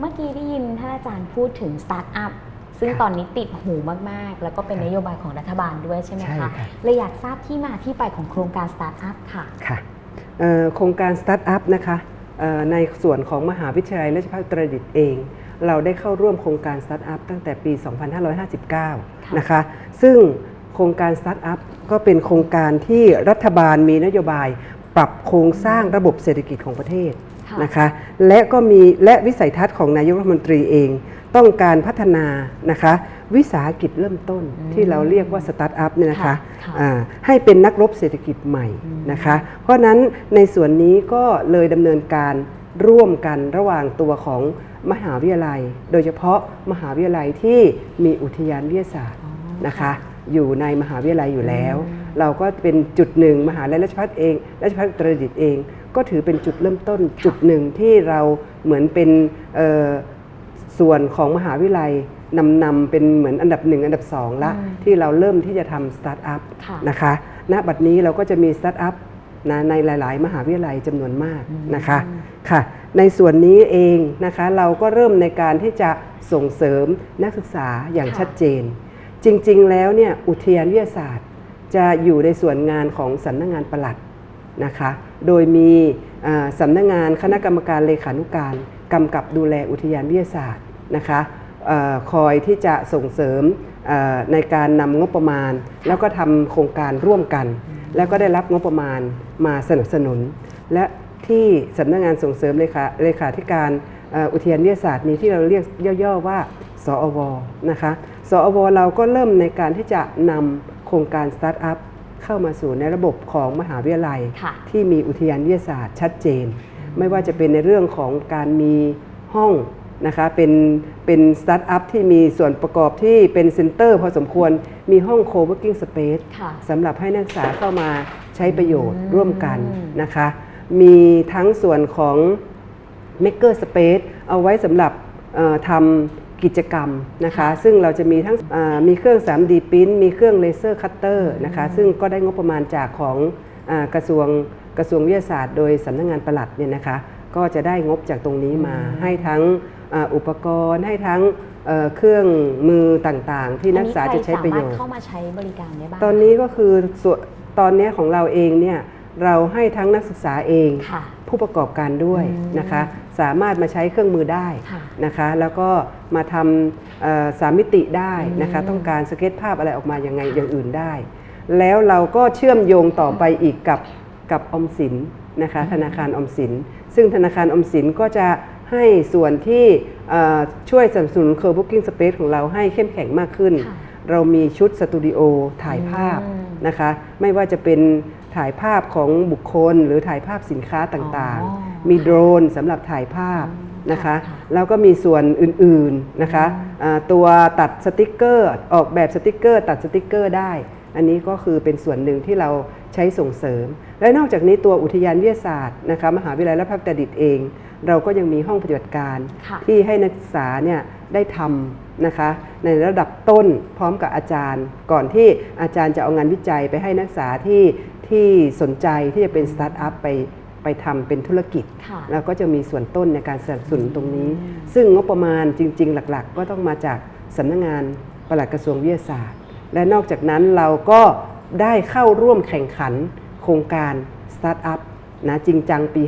เมื่อกี้ได้ยินท่านอาจารย์พูดถึงสตาร์ทอัพซึ่งครับตอนนี้ติดหูมากๆ แล้วก็เป็นครับนโยบายของรัฐบาลด้วยใช่ไหมใช่คะครับเลยอยากทราบที่มาที่ไปของโครงการสตาร์ทอัพค่ะค่ะเอ่อโครงการสตาร์ทอัพนะคะเอ่อในส่วนของมหาวิทยาลัยราชภัฏอุตรดิตถ์เอง เราได้เข้าร่วมโครงการสตาร์ทอัพตั้งแต่ปี 2559 นะคะ ซึ่งโครงการสตาร์ทอัพก็เป็นโครงการที่รัฐบาลมีนโยบาย ปรับโครงสร้างระบบเศรษฐกิจของประเทศค่ะ นะคะและก็มีและวิสัยทัศน์ของนายกรัฐมนตรีเอง ต้องการพัฒนานะคะวิสาหกิจเริ่มต้นอืมที่เราเรียกว่าสตาร์ทอัพเนี่ยนะคะค่ะค่ะอ่าให้เป็นนักรบเศรษฐกิจใหม่อืมนะคะ เพราะฉะนั้นในส่วนนี้ก็เลยดำเนินการร่วมกันระหว่างตัวของมหาวิทยาลัย โดยเฉพาะมหาวิทยาลัยที่มีอุทยานวิทยาศาสตร์อ๋อนะคะอยู่ในมหาวิทยาลัยอยู่แล้วอืม เราก็เป็นจุดหนึ่งมหาวิทยาลัยราชภัฏเองราชภัฏอุตรดิตถ์เอง ก็ถือเป็นจุดเริ่มต้นจุดหนึ่งที่เราเหมือนเป็นเอ่อส่วนของมหาวิทยาลัยนำนำเป็นเหมือนอันดับหนึ่งอันดับสองละอืมที่เราเริ่มที่จะทำสตาร์ทอัพค่ะนะคะณบัดนี้เราก็จะมีสตาร์ทอัพนะในหลาย ๆ มหาวิทยาลัยจำนวนมากอืมนะคะค่ะ ในส่วนนี้เองนะคะเราก็เริ่มในการที่จะส่งเสริมนักศึกษาอย่างค่ะชัดเจน จริง ๆ แล้วเนี่ยอุทยานวิทยาศาสตร์ จะอยู่ในส่วนงานของสำนักงานประหลัดนะคะ โดยมีสำนักงานคณะกรรมการเลขานุการกำกับดูแลอุทยานวิทยาศาสตร์นะคะอคอยที่จะส่งเสริมในการนำงบประมาณ แล้วก็ทำโครงการร่วมกัน แล้วก็ได้รับงบประมาณมาสนับสนุน และที่สำนักงานส่งเสริมเลขาเลขาธิการอุทยานวิทยาศาสตร์นี้ที่เราเรียกย่อๆว่า สอวนะคะ สอวเราก็เริ่มในการที่จะนำ รงการสตาร์ทอัพเข้ามาสู่ในระบบของมหาวิทยาลัยค่ะที่มีอุทยานวิทยาศาสตร์ชัดเจน ไม่ว่าจะเป็นในเรื่องของการมีห้องนะคะเป็นเป็นสตาร์ทอัพที่มีส่วนประกอบที่เป็นเซ็นเตอร์พอสมควรมีห้องโค w ว r k i n g Space ค่ะสำหรับให้นักศึกษาเข้ามาใช้ประโยชน์อืมร่วมกันนะคะ มีทั้งส่วนของ Maker Space เอาไว้สำหรับเอ่อทำ กิจกรรมนะคะซึ่งเราจะมีทั้งเอ่อมีเครื่อง 3D พิมพ์มีเครื่องเลเซอร์คัตเตอร์นะคะซึ่งก็ได้งบประมาณจากของอากระทรวงกระทรวงวิทยาศาสตร์ โดยสำนักงานปลัดเนี่ยนะคะก็จะได้งบจากตรงนี้มาให้ทั้งอ่าอุปกรณ์ให้ทั้งเอ่อเครื่องมือต่างๆ ที่นักศึกษาจะใช้ประโยอันชนี้น์ใครสามารถเข้ามาใช้บริการได้บ้างตอนนี้ก็คือส่วนตอนนี้ของเราเองเนี่ยเราให้ทั้งนักศึกษาเองค่ะผู้ประกอบการด้วยอืมนะคะ สามารถมาใช้เครื่องมือได้ค่ะนะคะแล้วก็มาทำเอ่อสามมิติได้นะคะอืมต้องการสเก็ตภาพอะไรออกมายังไงอย่างอื่นได้ แล้วเราก็เชื่อมโยงต่อไปอีกกับกับออมสินนะคะธนาคารออมสิน ซึ่งธนาคารออมสินก็จะให้ส่วนที่เอ่อช่วยสนับสนุน Co-working Space ของเราให้เข้มแข็งมากขึ้นค่ะเรามีชุดสตูดิโอถ่ายภาพอืมนะคะ ไม่ว่าจะเป็น ถ่ายภาพของบุคคลหรือถ่ายภาพสินค้าต่างอ๋อๆมีโดรนสำหรับถ่ายภาพนะคะค่ะแล้วก็มีส่วนอื่นๆนะคะอ่าตัวตัดสติกเกอร์ ออกแบบสติกเกอร์ ตัดสติกเกอร์ได้ อันนี้ก็คือเป็นส่วนหนึ่งที่เราใช้ส่งเสริม และนอกจากนี้ตัวอุทยานวิทยาศาสตร์นะคะมหาวิทยาลัยราชภัฏอุตรดิตถ์เอง เราก็ยังมีห้องปฏิบัติการค่ะที่ให้นักศึกษาเนี่ยได้ทำนะคะในระดับต้นพร้อมกับอาจารย์ ก่อนที่อาจารย์จะเอางานวิจัยไปให้นักศึกษาที่ ที่สนใจที่จะเป็นสตาร์ทอัพไปไปทำเป็นธุรกิจค่ะแล้วก็จะมีส่วนต้นในการสนับสนุนตรงนี้ ซึ่งงบประมาณจริง ๆ หลักๆ ก็ต้องมาจากสำนักงานปลัดกระทรวงวิทยาศาสตร์ และนอกจากนั้นเราก็ได้เข้าร่วมแข่งขันโครงการสตาร์ทอัพนะจริงจังปี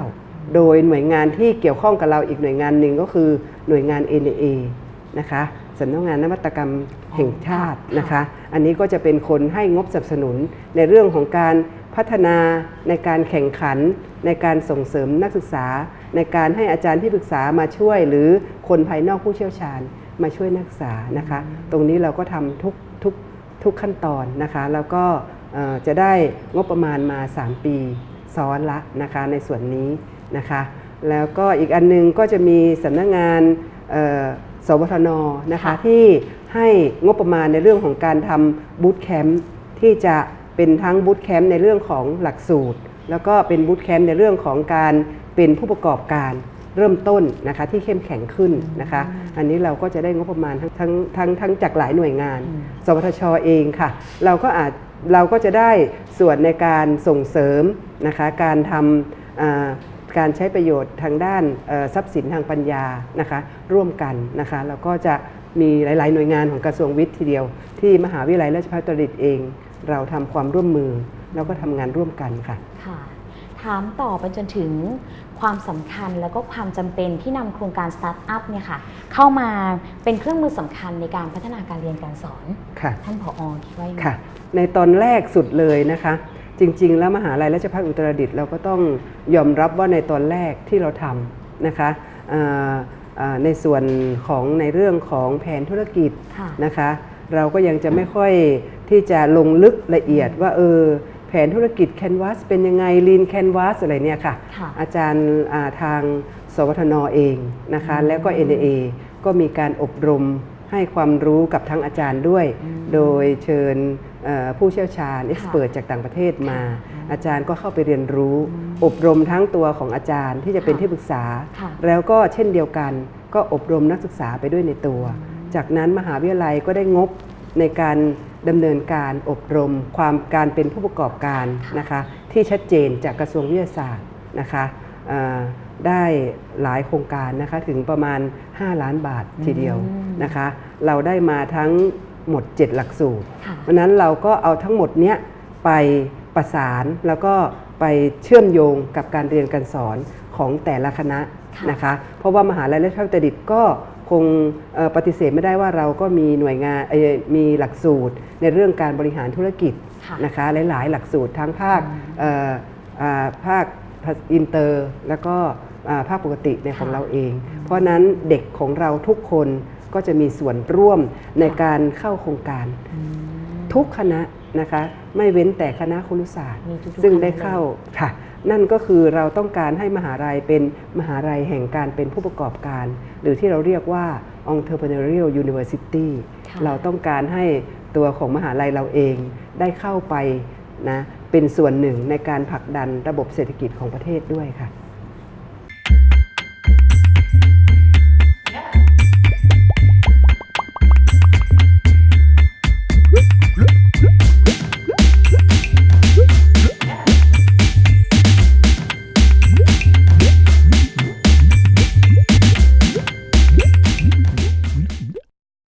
59 โดยหน่วยงานที่เกี่ยวข้องกับเราอีกหน่วยงานหนึ่งก็คือหน่วยงาน NAA นะคะ สำนักงานนวัตกรรมแห่งชาตินะคะ อันนี้ก็จะเป็นคนให้งบสนับสนุนในเรื่องของการพัฒนาในการแข่งขัน ในการส่งเสริมนักศึกษา ในการให้อาจารย์ที่ปรึกษามาช่วย หรือคนภายนอกผู้เชี่ยวชาญมาช่วยนักศึกษานะคะ ตรงนี้เราก็ทำทุกทุกทุกขั้นตอนนะคะ แล้วก็จะได้งบประมาณมา 3 ปีซ้อนละนะคะในส่วนนี้นะคะ แล้วก็อีกอันนึงก็จะมีสำนักงานอ สวทนนะคะค่ะที่ให้งบประมาณในเรื่องของการทำบูตแคมป์ที่จะเป็นทั้งบูตแคมป์ในเรื่องของหลักสูตร แล้วก็เป็นบูตแคมป์ในเรื่องของการเป็นผู้ประกอบการเริ่มต้นนะคะที่เข้มแข็งขึ้นนะคะ อันนี้เราก็จะได้งบประมาณทั้งทั้งทั้งทั้งจากหลายหน่วยงานอืมสวทชเองค่ะ เราก็อาจเราก็จะได้ส่วนในการส่งเสริมนะคะการทำอ่า การใช้ประโยชน์ทางด้านเอ่อทรัพย์สินทางปัญญานะคะร่วมกันนะคะแล้วก็จะมีหลาย ๆ หน่วยงานของกระทรวงวิทย์ทีเดียว ที่มหาวิทยาลัยราชภัฏอุตรดิตถ์เอง เราทำความร่วมมือ แล้วก็ทำงานร่วมกันค่ะค่ะถามต่อไปจนถึงความสำคัญแล้วก็ความจำเป็นที่นำโครงการสตาร์ทอัพเนี่ยค่ะเข้ามาเป็นเครื่องมือสำคัญในการพัฒนาการเรียนการสอนค่ะท่านผอคิดว่ายังไงค่ะ ในตอนแรกสุดเลยนะคะ จริง ๆ แล้วมหาลัยราชภัฏอุตรดิตถ์เราก็ต้องยอมรับว่าในตอนแรกที่เราทำนะคะอ่าอ่าในส่วนของในเรื่องของแผนธุรกิจค่ะนะคะ เราก็ยังจะไม่ค่อยที่จะลงลึกละเอียดว่าเออแผนธุรกิจ Canvas เป็นยังไง Lean Canvas อะไรเนี่ยค่ะค่ะอาจารย์อ่าทางสวทนเองนะคะ แล้วก็ NAA ก็มีการอบรม ให้ความรู้กับทั้งอาจารย์ด้วย โดยเชิญเอ่อผู้เชี่ยวชาญเอ็กซ์เพรสจากต่างประเทศมา อาจารย์ก็เข้าไปเรียนรู้ อบรมทั้งตัวของอาจารย์ที่จะเป็นค่ะที่ปรึกษาค่ะแล้วก็เช่นเดียวกัน ก็อบรมนักศึกษาไปด้วยในตัว จากนั้นมหาวิทยาลัยก็ได้งบในการดำเนินการอบรมความการเป็นผู้ประกอบการนะคะที่ชัดเจนจากกระทรวงวิทยาศาสตร์นะคะเอ่อได้หลายโครงการนะคะถึงประมาณ 5 ล้านบาททีเดียวอืม นะคะ เราได้มาทั้งหมด 7 หลักสูตรค่ะเพราะฉะนั้นเราก็เอาทั้งหมดเนี้ยไปประสานแล้วก็ไปเชื่อมโยงกับการเรียนการสอนของแต่ละคณะค่ะนะคะ เพราะว่ามหาลัยราชภัฏอุตรดิตถ์ก็คงเอ่อปฏิเสธไม่ได้ว่าเราก็มีหน่วยงานเอ่อมีหลักสูตรในเรื่องการบริหารธุรกิจค่ะนะคะหลาย ๆ หลักสูตรทั้งภาคเอ่ออ่าภาคอินเตอร์ แล้วก็อ่าภาคปกติในของค่ะเราเอง เพราะฉะนั้นเด็กของเราทุกคน ก็จะมีส่วนร่วมในการเข้าโครงการ ทุกคณะนะคะไม่เว้นแต่คณะครุศาสตร์มีทุกๆซึ่งคณะได้เข้าค่ะ นั่นก็คือเราต้องการให้มหาลัยเป็นมหาลัยแห่งการเป็นผู้ประกอบการ หรือที่เราเรียกว่า entrepreneurial university ค่ะเราต้องการให้ตัวของมหาลัยเราเองได้เข้าไปนะเป็นส่วนหนึ่งในการผลักดันระบบเศรษฐกิจของประเทศด้วยค่ะ